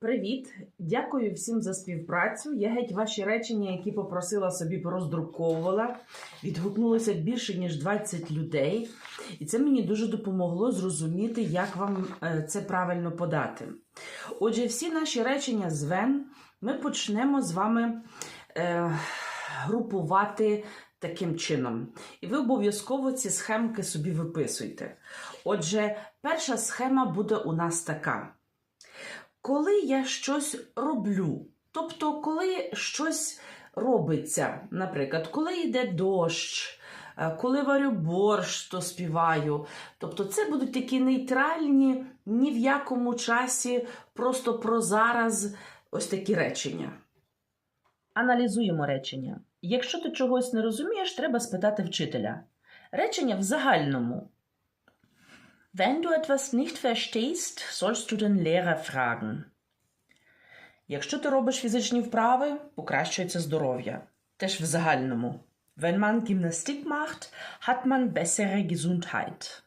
Привіт! Дякую всім за співпрацю. Я геть ваші речення, які попросила собі пороздруковувала. Відгукнулося більше ніж 20 людей, і це мені дуже допомогло зрозуміти, як вам е, це правильно подати. Отже, всі наші речення з Вен ми почнемо з вами е, групувати таким чином. І ви обов'язково ці схемки собі виписуйте. Отже, перша схема буде у нас така. Коли я щось роблю, тобто, коли щось робиться, наприклад, коли йде дощ, е, коли варю борщ, то співаю. Тобто, це будуть такі нейтральні, ні в якому часі, просто про зараз ось такі речення. Аналізуємо речення. Якщо ти чогось не розумієш, треба спитати вчителя. Речення в загальному. Wenn du etwas nicht verstehst, sollst du den Lehrer fragen. Якщо ти робиш фізичні вправи, покращується здоров'я. Теж в загальному. Wenn man Gymnastik macht, hat man bessere Gesundheit.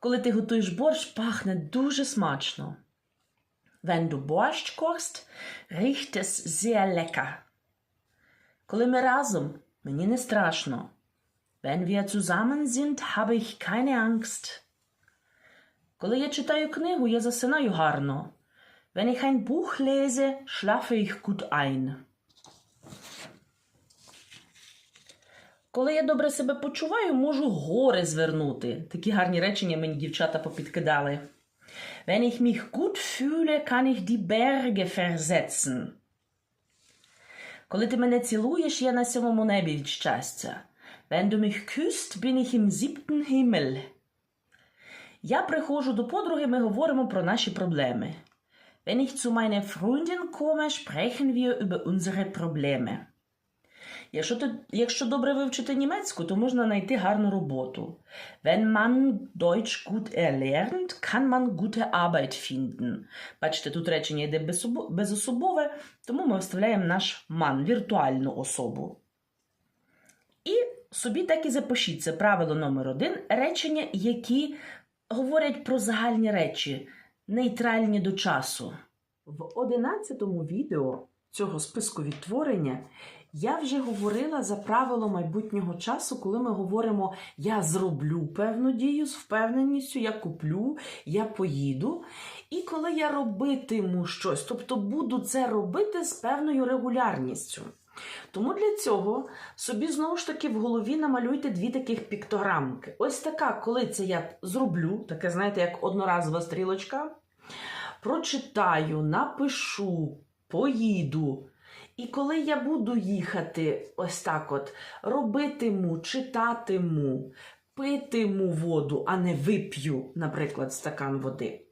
Коли ти готуєш борщ, пахне дуже смачно. Wenn du Borscht kochst, riecht es sehr lecker. Коли ми разом, мені не страшно. Wenn wir zusammen sind, habe ich keine Angst. Коли я читаю книгу, я засинаю гарно. Wenn ich ein Buch lese, schlafe ich gut ein. Коли я добре себе почуваю, можу гори звернути. Такі гарні речення мені дівчата попідкидали. Wenn ich mich gut fühle, kann ich die Berge versetzen. Коли ти мене цілуєш, я на сьомому небі від щастя. Wenn du mich küsst, bin ich im siebten Himmel. Я приходжу до подруги, ми говоримо про наші проблеми. Wenn ich zu meiner Freundin komme, sprechen wir über unsere Probleme. Якщо, ти, якщо добре вивчити німецьку, то можна знайти гарну роботу. Wenn man Deutsch gut erlernt, kann man gute Arbeit finden. Бачите, тут речення йде безособо- безособове, тому ми вставляємо наш man, віртуальну особу. І собі так і запишіть. Це правило номер один. Речення, які говорять про загальні речі, нейтральні до часу. В одинадцятому відео цього списку відтворення я вже говорила за правило майбутнього часу, коли ми говоримо я зроблю певну дію з впевненістю, я куплю, я поїду. І коли я робитиму щось, тобто буду це робити з певною регулярністю. Тому для цього собі знову ж таки в голові намалюйте дві таких піктограмки. Ось така, коли це я зроблю, таке, знаєте, як одноразова стрілочка. Прочитаю, напишу, поїду. І коли я буду їхати ось так от, робитиму, читатиму, питиму воду, а не вип'ю, наприклад, стакан води.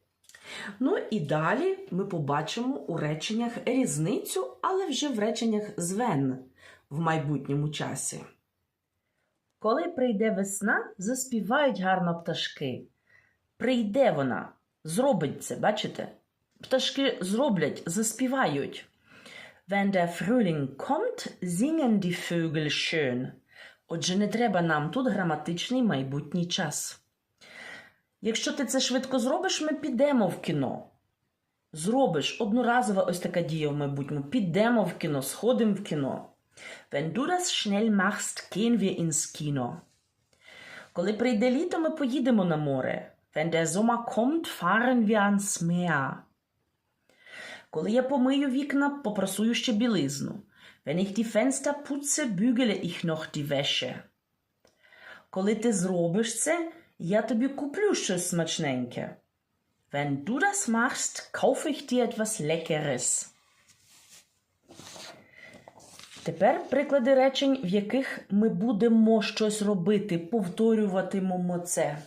Ну і далі ми побачимо у реченнях різницю, але вже в реченнях з «wenn» в майбутньому часі. Коли прийде весна, заспівають гарно пташки. Прийде вона, зробить це, бачите? Пташки зроблять, заспівають. Wenn der Frühling kommt, singen die Vögel schön. Отже, не треба нам тут граматичний майбутній час. Якщо ти це швидко зробиш, ми підемо в кіно. Зробиш одноразова ось така дія в майбутньому. Підемо в кіно, сходимо в кіно. Wenn du das schnell machst, gehen wir ins Kino. Коли прийде літо, ми поїдемо на море. Wenn der Sommer kommt, fahren wir ans Meer. Коли я помию вікна, попрасую ще білизну. Wenn ich die Fenster putze, bügele ich noch die Wäsche. Коли ти зробиш це, я тобі куплю щось смачненьке. Wenn du das machst, kaufe ich dir etwas Leckeres. Тепер приклади речень, в яких ми будемо щось робити, повторюватимемо це.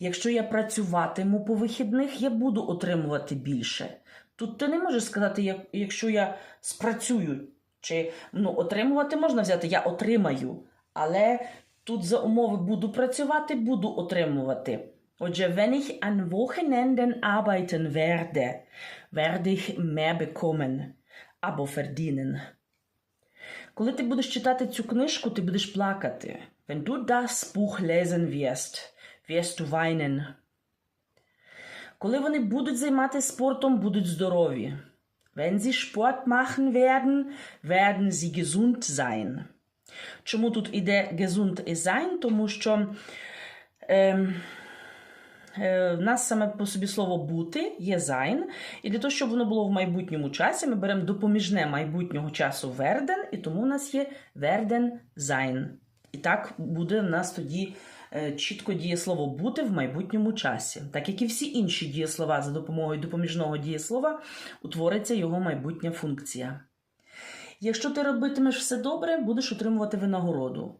Якщо я працюватиму по вихідних, я буду отримувати більше. Тут ти не можеш сказати, якщо я спрацюю, чи ну, отримувати можна взяти, я отримаю. Але тут за умови буду працювати, буду отримувати. Отже, wenn ich an Wochenenden arbeiten werde, werde ich mehr bekommen, або verdienen. Коли ти будеш читати цю книжку, ти будеш плакати. Wenn du das Buch lesen wirst, wirst du weinen. Коли вони будуть займатися спортом, будуть здорові. Wenn sie Sport machen werden, werden sie gesund sein. Чому тут іде gesund sein? Тому що е, е, в нас саме по собі слово бути є sein. І для того, щоб воно було в майбутньому часі, ми беремо допоміжне майбутнього часу werden, і тому у нас є werden sein. І так буде в нас тоді е, чітко дієслово бути в майбутньому часі. Так як і всі інші дієслова за допомогою допоміжного дієслова утвориться його майбутня функція. Якщо ти робитимеш все добре, будеш отримувати винагороду.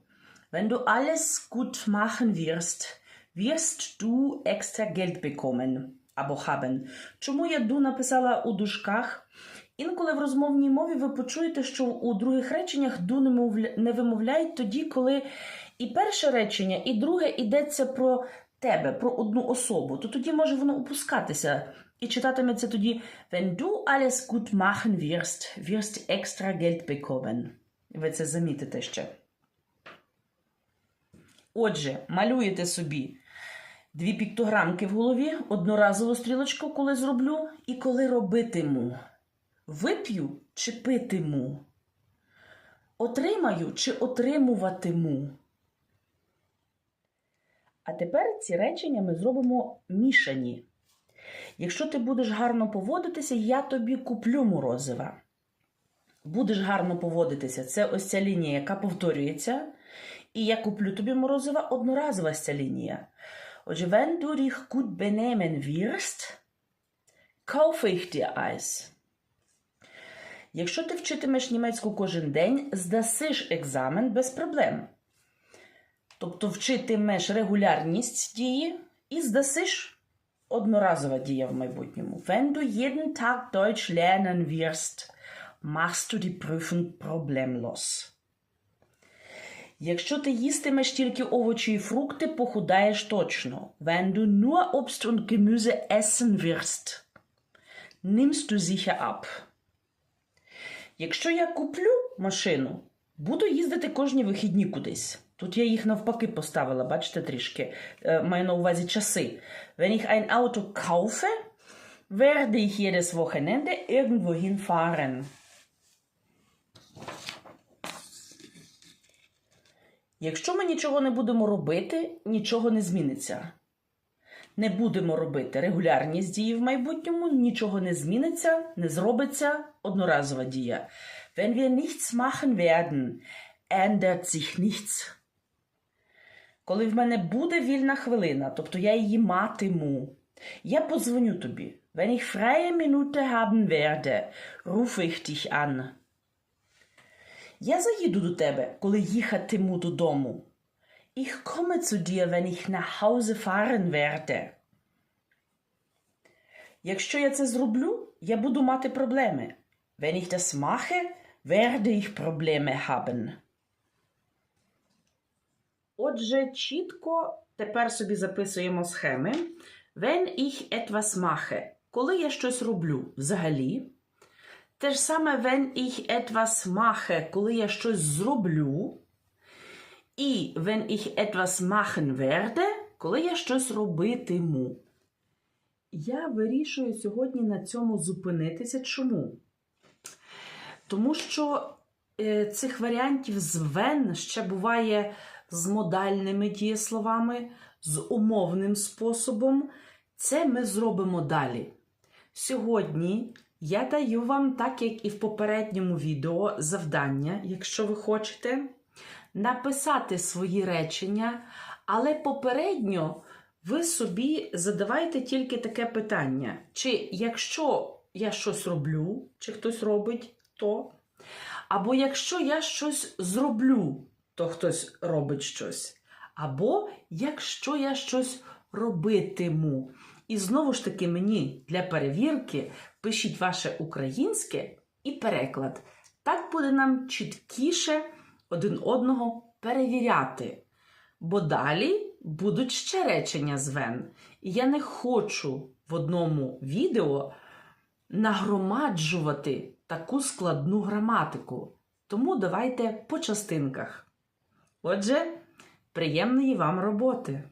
Wenn du alles gut machen wirst, wirst du extra Geld bekommen або haben. Чому я ду написала у дужках? Інколи в розмовній мові ви почуєте, що у других реченнях ду не вимовляють тоді, коли і перше речення, і друге йдеться про тебе, про одну особу, то тоді може воно опускатися. І читатиметься тоді Wenn du alles gut machen wirst, wirst extra Geld bekommen. Ви це замітите ще. Отже, малюєте собі дві піктограмки в голові, одноразову стрілочку, коли зроблю, і коли робитиму. Вип'ю чи питиму. Отримаю чи отримуватиму. А тепер ці речення ми зробимо мішані. Якщо ти будеш гарно поводитися, я тобі куплю морозива. Будеш гарно поводитися. Це ось ця лінія, яка повторюється. І я куплю тобі морозива одноразова ця лінія. Отже, wenn du dich gut benehmen wirst, kaufe ich dir Eis. Якщо ти вчитимеш німецьку кожен день, здасиш екзамен без проблем. Тобто вчитимеш регулярність дії і здасиш одноразова дія в майбутньому. Wenn du jeden Tag Deutsch lernen wirst, machst du die Prüfung problemlos. Якщо ти їстимеш тільки овочі і фрукти, похудаєш точно. Wenn du nur Obst und Gemüse essen wirst, nimmst du sicher ab. Якщо я куплю машину, буду їздити кожні вихідні кудись. Тут я їх навпаки поставила, бачите трішки. Е, Маю на увазі часи. Wenn ich ein Auto kaufe, werde ich jedes Wochenende irgendwo hinfahren. Якщо ми нічого не будемо робити, нічого не зміниться. Не будемо робити регулярність дії в майбутньому, нічого не зміниться, не зробиться одноразова дія. Wenn wir nichts machen werden, ändert sich nichts. Коли в мене буде вільна хвилина, тобто я її матиму, я подзвоню тобі. Wenn ich freie Minute haben werde, rufe ich dich an. Я заїду до тебе, коли їхатиму додому. Ich komme zu dir, wenn ich nach Hause fahren werde. Якщо я це зроблю, я буду мати проблеми. Wenn ich das mache, werde ich Probleme haben. Отже, чітко тепер собі записуємо схеми. Wenn ich etwas mache, коли я щось роблю взагалі. Те ж саме wenn ich etwas mache, коли я щось зроблю. І wenn ich etwas machen werde, коли я щось робитиму. Я вирішую сьогодні на цьому зупинитися. Чому? Тому що е, цих варіантів з when ще буває з модальними дієсловами, з умовним способом. Це ми зробимо далі. Сьогодні я даю вам, так як і в попередньому відео, завдання, якщо ви хочете, написати свої речення, але попередньо ви собі задавайте тільки таке питання: чи якщо я щось роблю, чи хтось робить, то. Або якщо я щось зроблю, то хтось робить щось. Або якщо я щось робитиму. І знову ж таки, мені для перевірки пишіть ваше українське і переклад. Так буде нам чіткіше один одного перевіряти. Бо далі будуть ще речення з Вен. І я не хочу в одному відео нагромаджувати таку складну граматику. Тому давайте по частинках. Отже, приємної вам роботи!